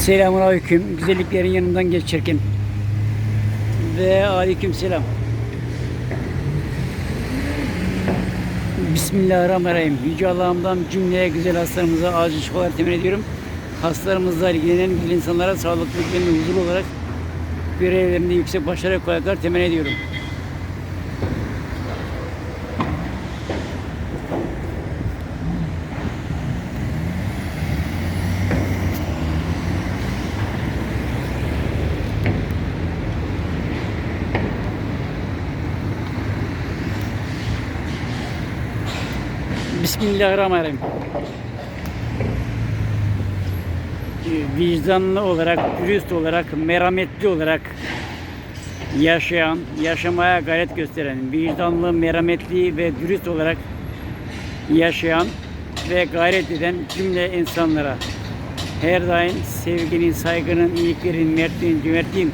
Selamun aleyküm. Güzelliklerin yanından geçerken. Ve aleyküm selam. Bismillahirrahmanirrahim. Yüce Allah'ımdan cümleye güzel hastalarımıza acil şifalar temin ediyorum. Hastalarımızla ilgilenen güzel insanlara sağlıklı ve huzurlu olarak görevlerinde yüksek başarı kolaylıklar temin ediyorum. Bismillahirrahmanirrahim. Ee, Vicdanlı olarak, dürüst olarak, merhametli olarak yaşayan, yaşamaya gayret gösteren, vicdanlı, merhametli ve dürüst olarak yaşayan ve gayret eden cümle insanlara her daim sevginin, saygının, iyiliklerin, mertliğin, cömertliğin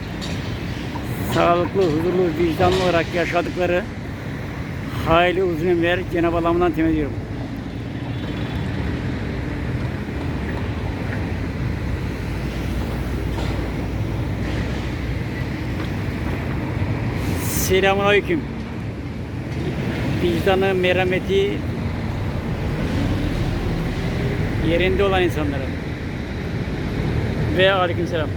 sağlıklı, huzurlu, vicdanlı olarak yaşadıkları hayırlı uzun ömürler Cenab-ı Allah'ımdan temin ediyorum. Selamun Aleyküm. Vicdanı, merhameti yerinde olan insanlara. Ve Aleyküm Selam.